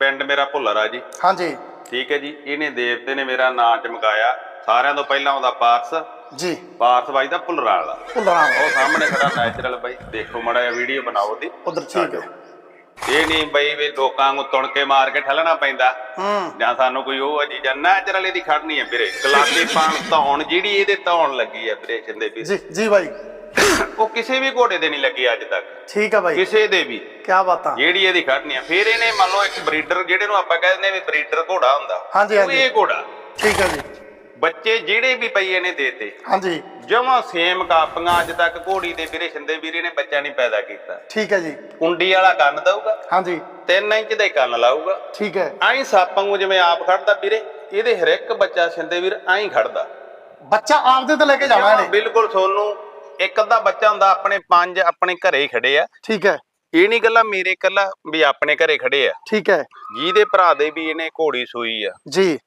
ਪਿੰਡ ਮੇਰਾ ਭੁੱਲਰ ਜੀ। ਹਾਂਜੀ। ਠੀਕ ਹੈ ਜੀ ਇਹਨੇ ਦੇਵਤੇ ਨੇ ਮੇਰਾ ਨਾਂ ਚਮਕਾਇਆ। ਸਾਰਿਆਂ ਤੋਂ ਪਹਿਲਾਂ ਉਹਦਾ ਪਾਰਸ। ਜੀ। ਪਾਰਸ ਬਾਈ ਦਾ ਭੁੱਲਰ ਵਾਲਾ। ਭੁੱਲਰਾਂ ਉਹ ਸਾਹਮਣੇ ਖੜਾ ਨੈਚੁਰਲ ਬਾਈ। ਦੇਖੋ ਮੜਾ ਜਿਹਾ ਵੀਡੀਓ ਬਣਾਓ ਦੀ ਉਧਰ ਠੀਕ ਹੈ। ਇਹ ਨਹੀਂ ਬਈ ਵੀ ਲੋਕਾਂ ਨੂੰ ਤੁਣਕੇ ਮਾਰ ਕੇ ਠੱਲਣਾ ਪੈਂਦਾ। ਹੂੰ। ਜਾਂ ਸਾਨੂੰ ਕੋਈ ਉਹ ਅਜੀ ਜਾਂ ਨੈਚੁਰਲ ਇਹਦੀ ਖੜਨੀ ਹੈ ਵੀਰੇ। ਗੁਲਾਬੀ ਪਾਣ ਧੌਣ ਜਿਹੜੀ ਇਹਦੇ ਧੌਣ ਲੱਗੀ ਹੈ ਵੀਰੇ ਜਿੰਦੇ ਵੀ। ਜੀ ਜੀ ਬਾਈ। ਉਹ ਕਿਸੇ ਵੀ ਘੋੜੇ ਦੇ ਨਹੀਂ ਲੱਗੀ ਅੱਜ ਤੱਕ। ਠੀਕ ਹੈ ਬਾਈ। ਕਿਸੇ ਦੇ ਵੀ। ਕੀ ਬਾਤਾਂ ਜਿਹੜੀ ਇਹਦੀ ਖੜਨੀ ਆ। ਫਿਰ ਇਹਨੇ ਮੰਨ ਲਓ ਇੱਕ ਬਰੀਡਰ ਜਿਹੜੇ ਨੂੰ ਆਪਾਂ ਕਹਿੰਦੇ ਨੇ ਵੀ ਬਰੀਡਰ ਘੋੜਾ ਹੁੰਦਾ ਹਾਂਜੀ, ਉਹ ਹਾਂਜੀ। ਇਹ ਘੋੜਾ। ਠੀਕ ਹੈ ਜੀ। ਬੱਚੇ ਜਿਹੜੇ ਵੀ ਪਈ ਇਹਨੇ ਦੇਤੇ ਹਾਂਜੀ। ਜਮਾ ਸੇਮ ਕਾਪੀਆਂ ਅੱਜ ਤੱਕ ਘੋੜੀ ਦੇ ਵੀਰੇ ਛਿੰਦੇ ਵੀਰੇ ਨੇ ਬੱਚਾ ਨਹੀਂ ਪੈਦਾ ਕੀਤਾ। ਠੀਕ ਹੈ ਜੀ। ਕੁੰਡੀ ਵਾਲਾ ਕੰਨ ਦਊਗਾ। ਹਾਂਜੀ। 3 ਇੰਚ ਦਾ ਕੰਨ ਲਾਊਗਾ। ਠੀਕ ਹੈ। ਐਂ ਸਾਪਾਂ ਨੂੰ ਜਿਵੇਂ ਆਪ ਖੜਦਾ ਵੀਰੇ ਇਹਦੇ ਹਰ ਇੱਕ ਬੱਚਾ ਛਿੰਦੇ ਵੀਰ ਐਂ ਖੜਦਾ। ਬੱਚਾ ਆਪਦੇ ਤੇ ਲੈ ਕੇ ਜਾਣਾ ਇਹਨੇ। ਬਿਲਕੁਲ ਸੋਨੂੰ ਇੱਕ ਅੱਧਾ ਬੱਚਾ ਹੁੰਦਾ ਆਪਣੇ ਪੰਜ ਆਪਣੇ ਘਰੇ ਹੀ ਖੜੇ ਆ। ਠੀਕ ਹੈ। ਇਹ ਨਹੀਂ ਗੱਲਾਂ ਮੇਰੇ ਕੱਲਾ ਵੀ ਆਪਣੇ ਘਰੇ ਖੜੇ ਆ। ਠੀਕ ਹੈ। ਜਿਹਦੇ ਭਰਾ ਦੇ ਵੀ ਇਹਨੇ ਘੋੜੀ ਸੂਈ ਆ। ਜੀ।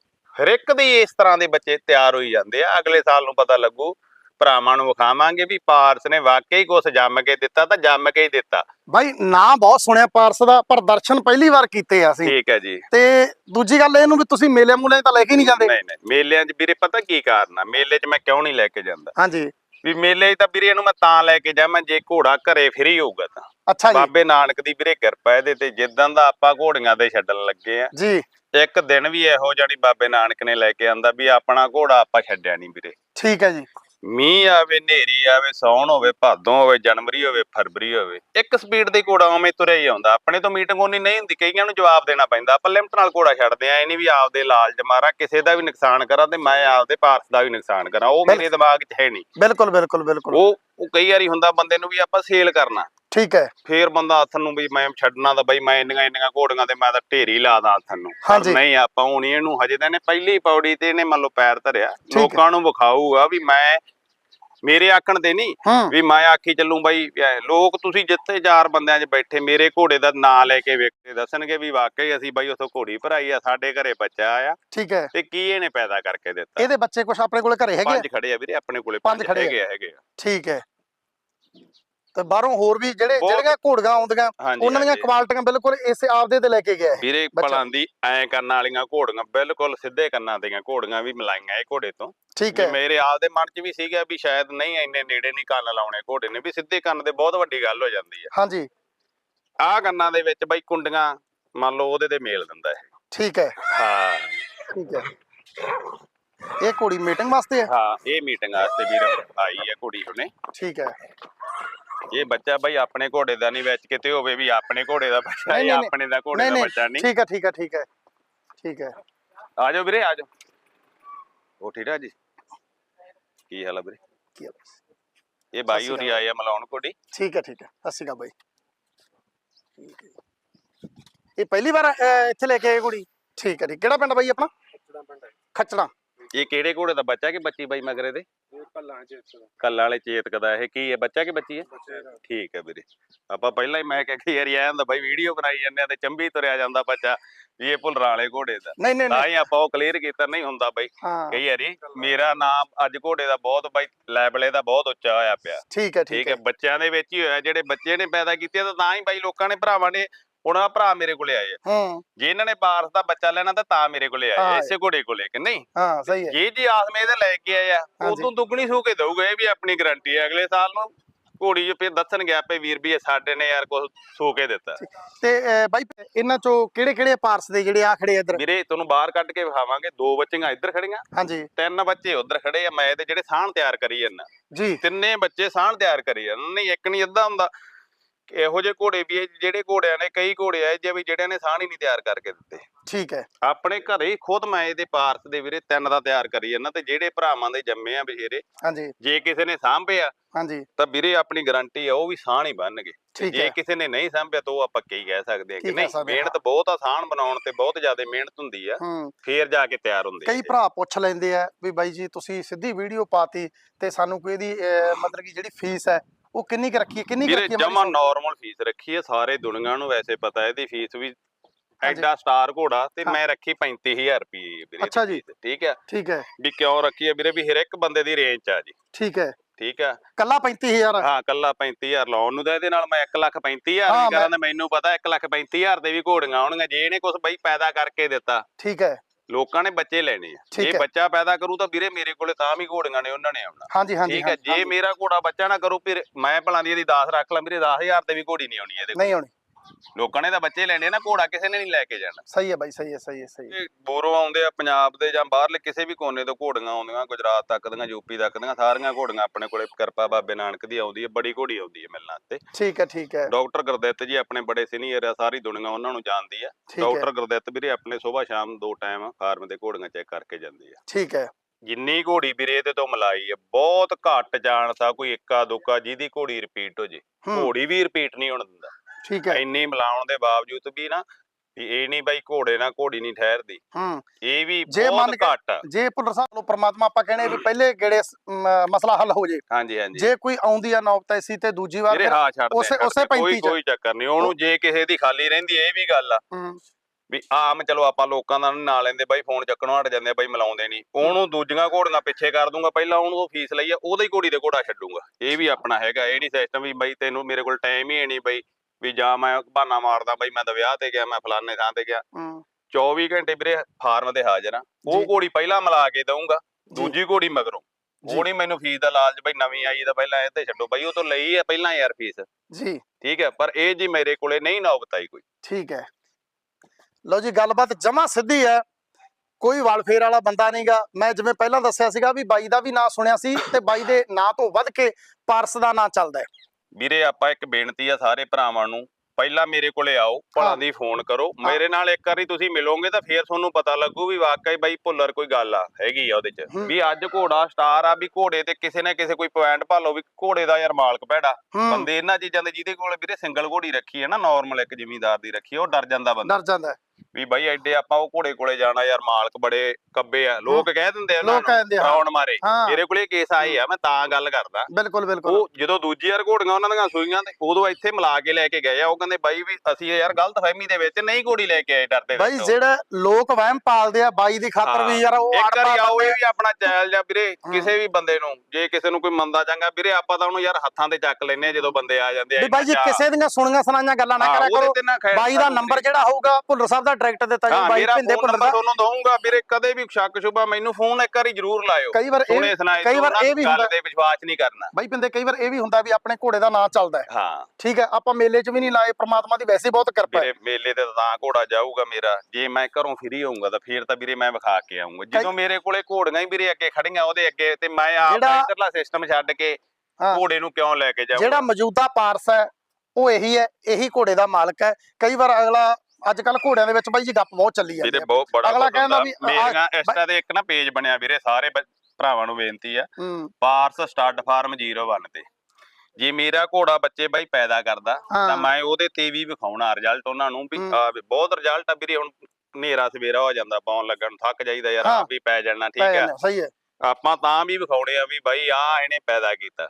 ਹਰ ਇੱਕ ਦੇ ਇਸ ਤਰ੍ਹਾਂ ਦੇ ਬੱਚੇ ਤਿਆਰ ਹੋਈ ਜਾਂਦੇ ਆ। ਅਗਲੇ ਸਾਲ ਨੂੰ ਪਤਾ ਲੱਗੂ ਭਰਾਵਾਂ ਨੂੰ ਵਿਖਾਵਾਂਗੇ ਵੀ ਪਾਰਸ ਨੇ ਵਾਕਈ ਕੁਛ ਜੰਮ ਕੇ ਦਿੱਤਾ ਤਾਂ ਜੰਮ ਕੇ ਹੀ ਦਿੱਤਾ। ਬਾਈ ਨਾਂ ਬਹੁਤ ਸੁਣਿਆ ਪਾਰਸ ਦਾ ਪਰ ਦਰਸ਼ਨ ਪਹਿਲੀ ਵਾਰ ਕੀਤੇ ਆ ਅਸੀਂ। ਠੀਕ ਹੈ ਜੀ। ਤੇ ਦੂਜੀ ਗੱਲ ਇਹਨੂੰ ਵੀ ਤੁਸੀਂ ਮੇਲੇ ਮੂਲੇ ਤਾਂ ਲੈ ਕੇ ਨਹੀਂ ਜਾਂਦੇ। ਨਹੀਂ ਨਹੀਂ ਮੇਲਿਆਂ 'ਚ ਵੀਰੇ ਪਤਾ ਕੀ ਕਾਰਨ ਆ? ਮੇਲੇ 'ਚ ਮੈਂ ਕਿਉਂ ਨਹੀਂ ਲੈ ਕੇ ਜਾਂਦਾ? ਹਾਂਜੀ। ਵੀ ਮੇਲੇ 'ਚ ਤਾਂ ਵੀਰੇ ਇਹਨੂੰ ਮੈਂ ਤਾਂ ਲੈ ਕੇ ਜਾਵਾਂ ਜੇ ਘੋੜਾ ਘਰੇ ਫਰੀ ਹੋਊਗਾ ਤਾਂ। ਅੱਛਾ ਜੀ। ਬਾਬੇ ਨਾਨਕ ਦੀ ਵੀਰੇ ਕਿਰਪਾ ਇਹਦੇ ਤੇ ਜਿੱਦਾਂ ਦਾ ਆਪਾਂ ਘੋੜੀਆਂ ਤੇ ਛੱਡਣ ਲੱਗੇ ਆ। ਜੀ। ਇੱਕ ਦਿਨ ਵੀ ਇਹੋ ਜਿਹੜੀ ਬਾਬੇ ਨਾਨਕ ਨੇ ਲੈ ਕੇ ਆਂਦਾ ਵੀ ਆਪਣਾ ਘੋੜਾ ਆਪਾਂ ਛੱਡਿਆ ਨਹੀਂ ਵੀਰੇ। ਠੀਕ ਹੈ ਜੀ। ਮੀਂਹ ਆਵੇ ਹਨੇਰੀ ਆਵੇ ਸੌਣ ਹੋਵੇ ਭਾਦੋਂ ਹੋਵੇ ਜਨਵਰੀ ਹੋਵੇ ਫਰਵਰੀ ਹੋਵੇ ਇੱਕ ਸਪੀਡ ਦੇ ਘੋੜਾ ਉਵੇਂ ਤੁਰਿਆ ਹੀ ਆਉਂਦਾ। ਆਪਣੇ ਤੋਂ ਮੀਟਿੰਗ ਉਹਨੀ ਨਹੀਂ ਹੁੰਦੀ ਕਈਆਂ ਨੂੰ ਜਵਾਬ ਦੇਣਾ ਪੈਂਦਾ। ਆਪਾਂ ਲਿਮਟ ਨਾਲ ਘੋੜਾ ਛੱਡਦੇ ਆ ਇਹ ਨਹੀਂ ਵੀ ਆਪਦੇ ਲਾਲਚ ਮਾਰਾ ਕਿਸੇ ਦਾ ਵੀ ਨੁਕਸਾਨ ਕਰਾਂ ਤੇ ਮੈਂ ਆਪਦੇ ਭਾਰਤ ਦਾ ਵੀ ਨੁਕਸਾਨ ਕਰਾਂ। ਉਹ ਮੇਰੇ ਦਿਮਾਗ 'ਚ ਹੈ ਨਹੀਂ ਬਿਲਕੁਲ ਬਿਲਕੁਲ ਬਿਲਕੁਲ। ਉਹ ਉਹ ਕਈ ਵਾਰੀ ਹੁੰਦਾ ਬੰਦੇ ਨੂੰ ਵੀ ਆਪਾਂ ਸੇਲ ਕਰਨਾ। ਠੀਕ ਹੈ। ਫੇਰ ਬੰਦਾ ਹੱਥ ਨੂੰ ਵੀ ਮੈਂ ਛੱਡਣਾ ਤਾਂ ਬਈ ਮੈਂ ਇੰਨੀਆਂ ਇੰਨੀਆਂ ਘੋੜੀਆਂ ਤੇ ਮੈਂ ਤਾਂ ਢੇਰੀ ਲਾ ਦਾਂ ਹੱਥ ਨੂੰ। ਨਹੀਂ ਆਪਾਂ ਹੁਣ ਇਹਨੂੰ ਹਜੇ ਤਾਂ ਇਹਨੇ ਪਹਿਲੀ ਪੌੜੀ ਤੇ ਇਹਨੇ ਮੰਨ ਲਓ ਪੈਰ ਧਰਿਆ। ਲੋਕਾਂ ਨੂੰ ਵਿਖਾਊਗਾ ਵੀ ਮੈਂ ਮੇਰੇ ਆਖਣ ਤੇ ਨਹੀਂ ਵੀ ਮੈਂ ਆਖੀ ਚੱਲੂ ਬਾਈ ਲੋਕ ਤੁਸੀਂ ਜਿੱਥੇ ਚਾਰ ਬੰਦਿਆਂ 'ਚ ਬੈਠੇ ਮੇਰੇ ਘੋੜੇ ਦਾ ਨਾਂ ਲੈ ਕੇ ਵੇਖਦੇ ਦੱਸਣਗੇ ਵੀ ਵਾਕਈ ਅਸੀਂ ਬਾਈ ਉਥੋਂ ਘੋੜੀ ਭਰਾਈ ਆ ਸਾਡੇ ਘਰੇ ਬੱਚਾ ਆਇਆ ਠੀਕ ਹੈ। ਤੇ ਕੀ ਇਹਨੇ ਪੈਦਾ ਕਰਕੇ ਦਿੱਤਾ? ਇਹਦੇ ਬੱਚੇ ਕੁਛ ਆਪਣੇ ਕੋਲੇ ਘਰੇ ਹੈਗੇ? ਪੰਜ ਖੜੇ ਆ ਵੀਰੇ ਆਪਣੇ ਕੋਲੇ ਪੰਜ ਹੈਗੇ ਆ। ਠੀਕ ਹੈ। ਤੇ ਬਾਹਰੋਂ ਹੋਰ ਵੀ ਜਿਹੜੇ ਬਹੁਤ- ਜਿਹੜੀਆਂ ਘੋੜੀਆਂ ਆਉਂਦੀਆਂ ਹਾਂਜੀ ਉਹਨਾਂ ਦੀਆਂ ਹਾਂਜੀ। ਕੁਆਲਟੀਆਂ ਬਿਲਕੁਲ ਇਸੇ ਆਪਦੇ ਤੇ ਲੈ ਕੇ ਗਿਆ ਇਹ। ਵੀਰੇ ਬੱਚਾ। ਭਲਾਂ ਦੀ ਐ ਕਰਨ ਵਾਲੀਆਂ ਘੋੜੀਆਂ ਬਿਲਕੁਲ ਸਿੱਧੇ ਕੰਨਾਂ ਦੀਆਂ ਘੋੜੀਆਂ ਵੀ ਮਲਾਈਆਂ ਇਹ ਘੋੜੇ ਤੋਂ। ਠੀਕ ਵੀ ਹੈ। ਮੇਰੇ ਆਪਦੇ ਮਨ 'ਚ ਵੀ ਸੀਗਾ ਵੀ ਸ਼ਾਇਦ ਨਹੀਂ ਇੰਨੇ ਨੇੜੇ ਨਹੀਂ ਕੰਨ ਲਾਉਣੇ ਘੋੜੇ ਨੇ ਵੀ ਸਿੱਧੇ ਕੰਨ ਦੇ ਬਹੁਤ ਵੱਡੀ ਗੱਲ ਹੋ ਜਾਂਦੀ ਆ ਹਾਂਜੀ। ਆਹ ਕੰਨਾਂ ਦੇ ਵਿੱਚ ਬਾਈ ਕੁੰਡੀਆਂ ਮੰਨ ਲਓ ਉਹਦੇ ਤੇ ਮੇਲ ਦਿੰਦਾ ਇਹ। ਠੀਕ ਹੈ। ਹਾਂ। ਠੀਕ ਹੈ। ਇਹ ਘੋੜੀ ਮੀਟਿੰਗ ਵਾਸਤੇ ਹੈ? ਹਾਂ ਇਹ ਮੀਟਿੰਗ ਵਾਸਤੇ ਵੀਰ ਆਈ ਹੈ ਕੁੜੀ ਹੁਣੇ। ਠੀਕ ਹੈ। ਇਹ ਬੱਚਾ ਬਾਈ ਆਪਣੇ ਘੋੜੇ ਦਾ ਨਹੀਂ ਵਿੱਚ ਕਿਤੇ ਹੋਵੇ ਵੀ ਆਪਣੇ ਘੋੜੇ ਦਾ ਬੱਚਾ ਇਹ ਆਪਣੇ ਦਾ ਘੋੜੇ ਦਾ ਬੱਚਾ ਨਹੀਂ। ਠੀਕ ਹੈ ਠੀਕ ਹੈ ਠੀਕ ਹੈ ਠੀਕ ਹੈ ਆ। ਜਾਓ ਵੀਰੇ ਆ ਜਾਓ ਉਹ ਠੀਕ ਜੀ? ਕੀ ਹਾਲ ਆ ਵੀਰੇ? ਕੀ ਹੈ? ਇਹ ਬਾਈ ਹੋਰੀ ਆਏ ਆ ਮਲਾਉਣ ਕੋਡੀ ਠੀਕ ਹੈ ਠੀਕ ਹੈ ਸਤਿ ਸ਼੍ਰੀ ਅਕਾਲ ਬਾਈ। ਠੀਕ ਹੈ। ਇਹ ਪਹਿਲੀ ਵਾਰ ਇੱਥੇ ਲੈ ਕੇ ਆਏ ਕੁੜੀ ਠੀਕ ਹੈ ਠੀਕ ਕਿਹੜਾ ਪਿੰਡ ਬਾਈ ਆਪਣਾ? ਖੱਚੜਾ। ਇਹ ਕਿਹੜੇ ਘੋੜੇ ਦਾ ਬੱਚਾ ਕਿ ਬੱਚੀ ਬਾਈ ਮਗਰੇ ਦੇ? ਕੱਲ ਵਾਲੇ ਚੇਤਕ ਦਾ ਇਹ ਕੀ ਹੈ? ਬੱਚਾ ਕਿ ਬੱਚੀ ਹੈ? ਠੀਕ ਹੈ ਵੀਰੇ। ਆਪਾਂ ਪਹਿਲਾਂ ਹੀ ਮੈਂ ਕਿਹਾ ਕਿ ਯਾਰ ਇਹ ਹੁੰਦਾ ਬਾਈ ਵੀਡੀਓ ਬਣਾਈ ਜਾਂਦੇ ਆ ਤੇ ਚੰਬੀ ਤੁਰਿਆ ਜਾਂਦਾ ਬੱਚਾ ਵੀ ਇਹ ਭੁੱਲਰਾਂ ਵਾਲੇ ਘੋੜੇ ਦਾ। ਨਹੀਂ ਨਹੀਂ ਤਾਂ ਹੀ ਆਪਾਂ ਉਹ ਕਲੀਅਰ ਕੀਤਾ ਨਹੀਂ ਹੁੰਦਾ ਬਾਈ। ਹਾਂ। ਕਈ ਵਾਰੀ ਮੇਰਾ ਨਾਮ ਅੱਜ ਘੋੜੇ ਦਾ ਬਹੁਤ ਬਾਈ ਲੈਵਲੇ ਦਾ ਬਹੁਤ ਉੱਚਾ ਹੋਇਆ ਪਿਆ। ਠੀਕ ਹੈ ਠੀਕ ਠੀਕ ਹੈ ਹੈ। ਬੱਚਿਆਂ ਦੇ ਵਿੱਚ ਹੀ ਹੋਇਆ ਜਿਹੜੇ ਬੱਚੇ ਨੇ ਪੈਦਾ ਕੀਤੇ ਆ ਤਾਂ ਤਾਂ ਹੀ ਬਾਈ ਲੋਕਾਂ ਨੇ ਭਰਾਵਾਂ ਨੇ ਹੁਣ ਆ ਭਰਾ ਮੇਰੇ ਕੋਲੇ ਆਏ ਆ। ਹੂੰ। ਜੇ ਇਹਨਾਂ ਨੇ ਪਾਰਸ ਦਾ ਬੱਚਾ ਲੈਣਾ ਤਾਂ ਤਾਂ ਮੇਰੇ ਕੋਲੇ ਆਏ ਆ। ਇਸੇ ਘੋੜੇ ਕੋਲੇ ਕਿ ਨਹੀਂ? ਹਾਂ ਸਹੀ ਹੈ। ਜੇ ਜੀ ਆਸਮੇ ਇਹਦੇ ਲੈ ਕੇ ਆਏ ਆ ਹਾਂਜੀ। ਉਦੋਂ ਦੁੱਗਣੀ ਸੂ ਕੇ ਦਊਗਾ ਇਹ ਵੀ ਆਪਣੀ ਗਾਰੰਟੀ ਹੈ ਅਗਲੇ ਸਾਲ ਨੂੰ ਘੋੜੀ ਜੋ ਫਿਰ ਦੱਸਣ ਗਿਆ ਪਏ ਵੀਰ ਵੀ ਇਹ ਸਾਡੇ ਨੇ ਯਾਰ ਕੁਝ ਸੂ ਕੇ ਦਿੱਤਾ। ਤੇ ਅਹ, ਬਾਈ ਇਹਨਾਂ ਚੋਂ ਕਿਹੜੇ ਕਿਹੜੇ ਪਾਰਸ ਦੇ ਜਿਹੜੇ ਆ ਖੜੇ ਇੱਧਰ? ਵੀਰੇ ਤੁਹਾਨੂੰ ਬਾਹਰ ਕੱਢ ਕੇ ਵਿਖਾਵਾਂਗੇ ਦੋ ਬੱਚੀਆਂ ਇੱਧਰ ਖੜੀਆਂ ਹਾਂਜੀ। ਤਿੰਨ ਬੱਚੇ ਉੱਧਰ ਖੜੇ ਆ ਮੈਂ ਇਹਦੇ ਜਿਹੜੇ ਸਾਹਣ ਤਿਆਰ ਕਰੀ ਜਾਂਦਾ ਜੀ। ਤਿੰਨੇ ਬੱਚੇ ਸਾਹਣ ਤਿਆਰ ਕਰੀ ਜਾਂਦੇ ਨਹੀਂ ਇੱਕ ਨਹੀਂ ਅੱਧਾ ਹੁੰਦਾ। ਇਹੋ ਜਿਹੇ ਘੋੜੇ ਵੀ ਇਹ ਜਿਹੜੇ ਘੋੜਿਆਂ ਨੇ ਕਈ ਘੋੜੇ ਆ ਜੇ ਵੀ ਜਿਹੜਿਆਂ ਨੇ ਸਾਹਣ ਹੀ ਨਹੀਂ ਤਿਆਰ ਕਰਕੇ ਦਿੱਤੇ। ਠੀਕ ਹੈ। ਆਪਣੇ ਘਰੇ ਹੀ ਖੁਦ ਮੈਂ ਇਹਦੇ ਪਾਰਸ ਦੇ ਵੀਰੇ ਤਿੰਨ ਦਾ ਤਿਆਰ ਕਰੀ ਜਾਂਦਾ ਤੇ ਜਿਹੜੇ ਭਰਾਵਾਂ ਦੇ ਜੰਮੇ ਆ ਬਸ਼ੇਰੇ ਹਾਂਜੀ। ਜੇ ਕਿਸੇ ਨੇ ਸਾਂਭਿਆ ਹਾਂਜੀ। ਤਾਂ ਵੀਰੇ ਆਪਣੀ ਗਾਰੰਟੀ ਆ ਉਹ ਵੀ ਸਾਹਣ ਹੀ ਠੀਕ ਜੇ ਹੈ। ਕਿਸੇ ਨੇ ਨਹੀਂ ਸਾਂਭਿਆ ਤਾਂ ਉਹ ਆਪਾਂ ਕੀ ਕਹਿ ਸਕਦੇ ਆ ਕੀ ਨਹੀਂ ਹਾਂ। ਮਿਹਨਤ ਬਹੁਤ ਆਸਾਨ ਬਣਾਉਣ ਤੇ ਬਹੁਤ ਜ਼ਿਆਦਾ ਮਿਹਨਤ ਹੁੰਦੀ ਆ ਹੂੰ। ਫੇਰ ਜਾ ਕੇ ਤਿਆਰ ਹੁੰਦੇ ਕਈ ਭਰਾ ਪੁੱਛ ਲੈਂਦੇ ਆ ਵੀ ਬਾਈ ਜੀ ਤੁਸੀਂ ਸਿੱਧੀ ਵੀਡੀਓ ਪਾਤੀ ਤੇ ਸਾਨੂੰ ਕੋਈ ਇਹਦੀ ਮਤਲਬ ਕਿ ਜਿਹੜੀ ਫੀਸ ਹੈ ਉਹ ਕਿੰਨੀ ਕੁ ਰੱਖੀ ਹੈ? ਕਿੰਨੀ ਕੁ ਵੀਰੇ ਰੱਖੀ ਹੈ ਜਮਾ ਨਾਰਮਲ ਫੀਸ ਰੱਖੀ ਹੈ ਸਾਰੇ ਦੁਨੀਆ ਨੂੰ ਵੈਸੇ ਪਤਾ ਇਹਦੀ ਫੀਸ ਵੀ। ਐਡਾ ਸਟਾਰ ਘੋੜਾ ਤੇ ਹਾਂ। ਮੈਂ ਰੱਖੀ 35000 ਰੁਪਏ ਵੀਰੇ ਅੱਛਾ ਜੀ। ਠੀਕ ਹੈ? ਠੀਕ ਹੈ। ਵੀ ਕਿਉਂ ਰੱਖੀ ਹੈ ਵੀਰੇ? ਵੀ ਹਰ ਇੱਕ ਬੰਦੇ ਦੀ ਰੇਂਜ ਚ ਆ ਜੀ। ਠੀਕ ਹੈ। ਠੀਕ ਆ ਕੱਲਾ 35000 ਹਾਂ ਕੱਲਾ 35000 ਲਾਉਣ ਨੂੰ ਤਾਂ ਇਹਦੇ ਨਾਲ ਮੈਂ 1 ਲੱਖ 35000 ਹਾਂ, ਵੀ ਮੈਂ- ਕਰਾਂ ਤੇ ਮੈਨੂੰ ਪਤਾ 1 ਲੱਖ 35000 ਦੇ ਵੀ ਘੋੜੀਆਂ ਆਉਣਗੀਆਂ ਜੇ ਇਹਨੇ ਕੁਝ ਬਈ ਪੈਦਾ ਕਰਕੇ ਦਿੱਤਾ। ਠੀਕ ਹੈ। ਲੋਕਾਂ ਨੇ ਬੱਚੇ ਲੈਣੇ ਆ ਜੇ। ਬੱਚਾ ਪੈਦਾ ਕਰੂ ਤਾਂ ਵੀਰੇ ਮੇਰੇ ਕੋਲੇ ਤਾਂ ਵੀ ਘੋੜੀਆਂ ਨੇ ਉਹਨਾਂ ਨੇ ਆਉਣਾ ਹਾਂਜੀ ਹਾਂਜੀ ਠੀਕ ਹੈ ਜੇ। ਮੇਰਾ ਘੋੜਾ ਬੱਚਾ ਨਾ ਕਰੂ ਫਿਰ ਮੈਂ ਭਲਾਂ ਦੀ ਇਹਦੀ 10 ਰੱਖ ਲਾਂ ਮੇਰੇ 10000 ਤੇ ਵੀ ਘੋੜੀ ਨਹੀਂ ਆਉਣੀ ਇਹਦੇ ਕੋਲ। ਨਹੀਂ ਹੋਣੀ ਲੋਕਾਂ ਨੇ ਤਾਂ ਬੱਚੇ ਲੈਣੇ ਨਾ ਘੋੜਾ ਕਿਸੇ ਨੇ ਨਹੀਂ ਲੈ ਕੇ ਜਾਣਾ। ਸਹੀ ਹੈ ਬਾਈ ਸਹੀ ਹੈ ਸਹੀ ਹੈ ਸਹੀ ਹੈ। ਬੋਰੋ ਆਉਂਦੇ ਆ ਪੰਜਾਬ ਦੇ ਜਾਂ ਬਾਹਰਲੇ ਕਿਸੇ ਵੀ ਕੋਨੇ ਤੋਂ ਘੋੜੀਆਂ ਆਉਂਦੀਆਂ ਗੁਜਰਾਤ ਤੱਕ ਦੀਆਂ ਯੂਪੀ ਤੱਕ ਦੀਆਂ ਸਾਰੀਆਂ ਘੋੜੀਆਂ ਆਪਣੇ ਕੋਲੇ ਕਿਰਪਾ ਬਾਬੇ ਨਾਨਕ ਦੀ ਆਉਂਦੀ ਹੈ ਬੜੀ ਘੋੜੀ ਆਉਂਦੀ ਹੈ ਮਿਲਣਾ ਤੇ ਠੀਕ ਹੈ ਠੀਕ ਹੈ। ਡਾਕਟਰ ਗੁਰਦਿੱਤ ਜੀ ਆਪਣੇ ਬੜੇ ਸੀਨੀਅਰ ਆ ਸਾਰੀ ਦੁਨੀਆ ਉਹਨਾਂ ਨੂੰ ਜਾਣਦੀ ਆ। ਠੀਕ ਹੈ। ਡਾਕਟਰ ਗੁਰਦਿੱਤ ਵੀਰੇ ਆਪਣੇ ਸਵੇਰ ਸ਼ਾਮ ਦੋ ਟਾਈਮ ਫਾਰਮ ਤੇ ਘੋੜੀਆਂ ਚੈੱਕ ਕਰਕੇ ਜਾਂਦੀ ਆ। ਠੀਕ ਹੈ। ਜਿੰਨੀ ਘੋੜੀ ਵੀਰੇ ਇਹਦੇ ਤੋਂ ਮਲਾਈ ਹੈ ਬਹੁਤ ਘੱਟ ਆ ਕੋਈ ਇੱਕਾ ਦੁੱਕਾ ਜਿਹਦੀ ਘੋੜੀ ਰਿਪੀਟ ਹੋ ਜੇ। ਹੂੰ। ਘੋੜੀ ਵੀ ਰਿਪੀਟ ਨਹੀਂ ਹੋਣ ਦਿੰਦਾ। ਠੀਕ ਹੈ। ਇੰਨੀ ਮਿਲਾਉਣ ਦੇ ਬਾਵਜੂਦ ਵੀ ਨਾ ਵੀ ਇਹ ਨਹੀਂ ਬਾਈ ਘੋੜੇ ਨਾਲ ਘੋੜੀ ਨਹੀਂ ਠਹਿਰਦੀ। ਹੂੰ। ਇਹ ਵੀ ਬਹੁਤ ਘੱਟ। ਜੇ ਸਾਹਿਬ ਨੂੰ ਪ੍ਰਮਾਤਮਾ ਆਪਾਂ ਕਹਿੰਦੇ ਵੀ ਪਹਿਲੇ ਗੇੜੇ ਮਸਲਾ ਹੱਲ ਹੋ ਜੇ। ਹਾਂਜੀ ਹਾਂਜੀ। ਜੇ ਕੋਈ ਆਉਂਦੀ ਆ ਨੌਬਤ ਐਸੀ ਤੇ ਦੂਜੀ ਵਾਰ ਉਸੇ- ਉਸੇ ਕੋਈ 35 ਚ। ਕੋਈ ਚੱਕਰ ਨਹੀਂ। ਉਹਨੂੰ ਜੇ ਕਿਸੇ ਦੀ ਖਾਲੀ ਰਹਿੰਦੀ ਇਹ ਵੀ ਗੱਲ ਆ। ਹੂੰ। ਵੀ ਆਮ ਚਲੋ ਆਪਾਂ ਲੋਕਾਂ ਦਾ ਨਾਂ ਲੈਂਦੇ ਬਾਈ ਫੋਨ ਚੱਕਣੋਂ ਹਟ ਜਾਂਦੇ ਬਾਈ ਮਿਲਾਉਂਦੇ ਨਹੀਂ। ਉਹਨੂੰ ਦੂਜੀਆਂ ਘੋੜੀਆਂ ਪਿੱਛੇ ਕਰ ਦੂੰਗਾ। ਪਹਿਲਾਂ ਉਹਨੂੰ ਉਹ ਫੀਸ ਲਈ ਆ ਉਹਦੇ ਹੀ ਘੋੜੀ ਦੇ ਘੋੜਾ ਛੱਡੂਗਾ। ਇਹ ਵੀ ਆਪਣਾ ਹੈਗਾ। ਇਹ ਨਹੀਂ ਸਿਸਟਮ ਵੀ ਬਾਈ ਤੈਨੂੰ ਮੇਰੇ ਕੋਲ ਟਾਈਮ ਹੀ ਨਹੀਂ ਬਾਈ। ਵੀ ਜਾਂ ਮੈਂ ਬਹਾਨਾ ਮਾਰਦਾ ਬਾਈ ਮੈਂ ਤਾਂ ਵਿਆਹ ਤੇ ਗਿਆ ਮੈਂ ਫਲਾਣੇ ਥਾਂ ਤੇ ਗਿਆ। ਹੂੰ। 24 ਘੰਟੇ ਵੀਰੇ ਫਾਰਮ ਤੇ ਹਾਜ਼ਰ ਆ। ਉਹ। ਘੋੜੀ ਪਹਿਲਾਂ ਮਿਲਾ ਕੇ ਦਊਂਗਾ। ਦੂਜੀ ਘੋੜੀ ਮਗਰੋਂ। ਉਹ ਨਹੀਂ ਮੈਨੂੰ ਫੀਸ ਦਾ ਲਾਲਚ ਬਾਈ ਨਵੀਂ ਆਈ ਤਾਂ ਪਹਿਲਾਂ ਇਹ ਤੇ ਛੱਡੋ ਬਾਈ ਉਹ ਤੋਂ ਲਈ ਆ ਪਹਿਲਾਂ ਯਾਰ ਫੀਸ। ਜੀ। ਠੀਕ ਹੈ ਪਰ ਇਹ ਜੀ ਮੇਰੇ ਕੋਲੇ ਨਹੀਂ ਨੌਬਤ ਆਈ ਕੋਈ। ਠੀਕ ਹੈ। ਲਓ ਜੀ ਗੱਲਬਾਤ ਜਮਾ ਸਿੱਧੀ ਹੈ। ਕੋਈ ਵਲ ਫੇਰ ਵਾਲਾ ਬੰਦਾ ਨਹੀਂਗਾ ਮੈਂ ਜਿਵੇਂ ਪਹਿਲਾਂ ਦੱਸਿਆ ਸੀਗਾ ਵੀ ਬਾਈ ਦਾ ਵੀ ਨਾਂ ਸੁਣਿਆ ਸੀ ਤੇ ਬਾਈ ਦੇ ਨਾਂ ਤੋਂ ਵੱਧ ਕੇ ਪਾਰਸ ਦਾ ਨਾਂ ਚੱਲਦਾ ਹੈ। ਵੀਰੇ ਆਪਾਂ ਇੱਕ ਬੇਨਤੀ ਆ ਸਾਰੇ ਭਰਾਵਾਂ ਨੂੰ ਪਹਿਲਾਂ ਮੇਰੇ ਕੋਲੇ ਆਓ। ਭਲਾਂ ਦੀ ਫੋਨ ਕਰੋ। ਮੇਰੇ ਨਾਲ ਇੱਕ ਵਾਰੀ ਤੁਸੀਂ ਮਿਲੋਗੇ ਤਾਂ ਫੇਰ ਤੁਹਾਨੂੰ ਪਤਾ ਲੱਗੂ ਵੀ ਵਾਕਈ ਬਾਈ ਭੁੱਲਰ ਕੋਈ ਗੱਲ ਆ ਹੈਗੀ ਆ ਉਹਦੇ 'ਚ। ਵੀ ਅੱਜ ਘੋੜਾ ਸਟਾਰ ਆ ਵੀ ਘੋੜੇ ਤੇ ਕਿਸੇ ਨਾ ਕਿਸੇ ਕੋਈ ਪੁਆਇੰਟ ਭਾਲੋ ਵੀ ਘੋੜੇ ਦਾ ਯਾਰ ਮਾਲਕ ਭੈੜਾ ਬੰਦੇ ਇਹਨਾਂ ਚੀਜ਼ਾਂ ਦੇ ਜਿਹਦੇ ਕੋਲ ਵੀਰੇ ਸਿੰਗਲ ਘੋੜੀ ਰੱਖੀ ਹੈ ਨਾ ਨਾਰਮਲ ਇੱਕ ਜ਼ਿਮੀਂਦਾਰ ਦੀ ਰੱਖੀ ਉਹ ਡਰ ਜਾਂਦਾ ਬੰਦਾ ਡਰ ਜਾਂਦਾ। ਵੀ ਬਾਈ ਐਡੇ ਆਪਾਂ ਉਹ ਘੋੜੇ ਕੋਲੇ ਜਾਣਾ ਯਾਰ ਮਾਲਕ ਬੜੇ ਕੱਬੇ ਆ। ਲੋਕ ਕਹਿ ਦਿੰਦੇ ਆ ਲੋਕ ਕਹਿੰਦੇ ਹਾਂ ਕਰਾਉਣ ਮਾਰੇ। ਮੇਰੇ ਕੋਲੇ ਕੇਸ ਆਏ ਆ ਮੈਂ ਤਾਂ ਗੱਲ ਕਰਦਾ। ਬਿਲਕੁਲ ਬਿਲਕੁਲ। ਉਹ ਜਦੋਂ ਦੂਜੀ ਵਾਰ ਘੋੜੀਆਂ ਉਹਨਾਂ ਦੀਆਂ ਸੂਈਆਂ ਤੇ ਉਦੋਂ ਇੱਥੇ ਮਿਲਾ ਕੇ ਲੈ ਕੇ ਗਏ ਆ। ਉਹ ਕਹਿੰਦੇ ਬਾਈ ਵੀ ਅਸੀਂ ਯਾਰ ਗਲਤ ਫਹਿਮੀ ਦੇ ਵਿੱਚ ਨਹੀਂ ਘੋੜੀ ਲੈ ਕੇ ਆਏ ਡਰਦੇ ਬਾਈ। ਜਿਹੜੇ ਲੋਕ ਵਹਿਮ ਪਾਲਦੇ ਆ ਬਾਈ ਦੀ ਖਾਤਰ। ਵੀ ਯਾਰ ਉਹ ਇੱਕ ਵਾਰੀ ਆਓ ਇਹ ਵੀ ਆਪਣਾ ਚੈਲੰਜ ਆ ਵੀਰੇ। ਕਿਸੇ ਵੀ ਬੰਦੇ ਨੂੰ ਜੇ ਕਿਸੇ ਨੂੰ ਕੋਈ ਮੰਦਾ ਚੰਗਾ ਵੀਰੇ ਆਪਾਂ ਤਾਂ ਉਹਨੂੰ ਯਾਰ ਹੱਥਾਂ ਤੇ ਚੱਕ ਲੈਨੇ ਆ ਜਦੋਂ ਬੰਦੇ ਆ ਜਾਂਦੇ ਆ ਬਾਈ ਜੀ ਕਿਸੇ ਦੀਆਂ ਸੁਣੀਆਂ ਸੁਣਾਈਆਂ ਗੱਲਾਂ ਨਾ ਕਰਿਆ ਕਰੋ। ਬਾਈ ਦਾ ਨੰਬਰ ਜਿਹੜਾ ਹੋਊਗਾ ਭੁੱਲਰ ਸਾਹਿਬ ਦਾ ਡਾਇਰੈਕਟ ਦਿੱਤਾ ਜੀ ਬਾਈ ਭਿੰਦੇ ਨੰਬਰ ਦਾ। ਤੁਹਾਨੂੰ ਦਊਂਗਾ ਵੀਰੇ ਕਦੇ ਵੀ ਸ਼ੱਕ ਸ਼ੁਬਾ ਮੈਨੂੰ ਫੋਨ ਇੱਕ ਵਾਰੀ ਜ਼ਰੂਰ ਲਾਇਓ। ਕਈ ਵਾਰ ਇਹ ਕਈ ਵਾਰ ਇਹ ਵੀ ਹੁੰਦਾ ਤੇ ਵਿਸ਼ਵਾਸ ਨਹੀਂ ਕਰਨਾ। ਬਾਈ ਭਿੰਦੇ ਕਈ ਵਾਰ ਇਹ ਵੀ ਹੁੰਦਾ ਵੀ ਆਪਣੇ ਘੋੜੇ ਦਾ ਨਾਂ ਚੱਲਦਾ ਹੈ। ਹਾਂ। ਠੀਕ ਹੈ ਆਪਾਂ ਮੇਲੇ 'ਚ ਵੀ ਨਹੀਂ ਲਾਏ ਪ੍ਰਮਾਤਮਾ ਦੀ ਵੈਸੇ ਬਹੁਤ ਕਿਰਪਾ ਹੈ। ਮੇਲੇ ਤੇ ਤਾਂ ਘੋੜਾ ਜਾਊਗਾ ਮੇਰਾ। ਜੇ ਮੈਂ ਘਰੋਂ ਫਰੀ ਹੋਊਂਗਾ ਤਾਂ ਫੇਰ ਤਾਂ ਵੀਰੇ ਮੈਂ ਵਿਖਾ ਕੇ ਆਉਂਗਾ ਜਦੋਂ ਮੇਰੇ ਕੋਲੇ ਘੋੜੀਆਂ ਹੀ ਵੀਰੇ ਅੱਗੇ ਖੜੀਆਂ ਉਹਦੇ ਅੱਗੇ ਤੇ ਮੈਂ ਆਪ ਇਧਰਲਾ ਸਿਸਟਮ ਛੱਡ ਕੇ। ਘੋੜੇ ਨੂੰ ਕਿਉਂ ਲੈ ਕੇ ਜਾਊਂਗਾ? ਜਿਹੜਾ ਮੌਜੂਦਾ ਪਾਰਸ ਹੈ ਉਹ ਇਹੀ ਹੈ ਇਹੀ ਘੋੜੇ ਦਾ ਮਾਲਕ ਹੈ। ਕਈ ਵਾਰ ਅਗਲਾ ਅੱਜ ਕੱਲ ਘੋੜਿਆਂ ਦੇ ਵਿੱਚ ਬਾਈ ਜੀ ਗੱਪ ਬਹੁਤ ਚੱਲੀ ਜਾਂਦੀ ਹੈ ਬਹੁਤ ਬੜਾ ਅਗਲਾ ਕਹਿੰਦਾ ਹੁੰਦਾ। ਵੀ ਮੇਰੀਆਂ ਇੰਸਟਾ ਤੇ ਇੱਕ ਨਾ ਪੇਜ ਬਣਿਆ ਵੀਰੇ ਸਾਰੇ ਭਰਾਵਾਂ ਨੂੰ ਬੇਨਤੀ ਆ। ਪਾਰਸ ਸਟੱਡ ਫਾਰਮ 01 ਤੇ। ਜੇ ਮੇਰਾ ਘੋੜਾ ਬੱਚੇ ਬਾਈ ਪੈਦਾ ਕਰਦਾ। ਤਾਂ ਮੈਂ ਉਹਦੇ ਤੇ ਵੀ ਵਿਖਾਉਣਾ ਰਿਜ਼ਲਟ ਉਹਨਾਂ ਨੂੰ ਵੀ ਬਹੁਤ ਰਿਜ਼ਲਟ ਆ ਵੀਰੇ ਹੁਣ ਹਨੇਰਾ ਸਵੇਰਾ ਹੋ ਜਾਂਦਾ ਪਾਉਣ ਲੱਗਣ ਥੱਕ ਜਾਈਦਾ ਯਾਰ। ਆਪ ਵੀ ਪੈ ਜਾਣਾ ਠੀਕ ਆ, ਸਹੀ ਹੈ। ਆਪਾਂ ਤਾਂ ਵੀ ਵਿਖਾਉਣੇ ਆ ਵੀ ਬਾਈ ਆ ਇਹਨੇ ਪੈਦਾ ਕੀਤਾ।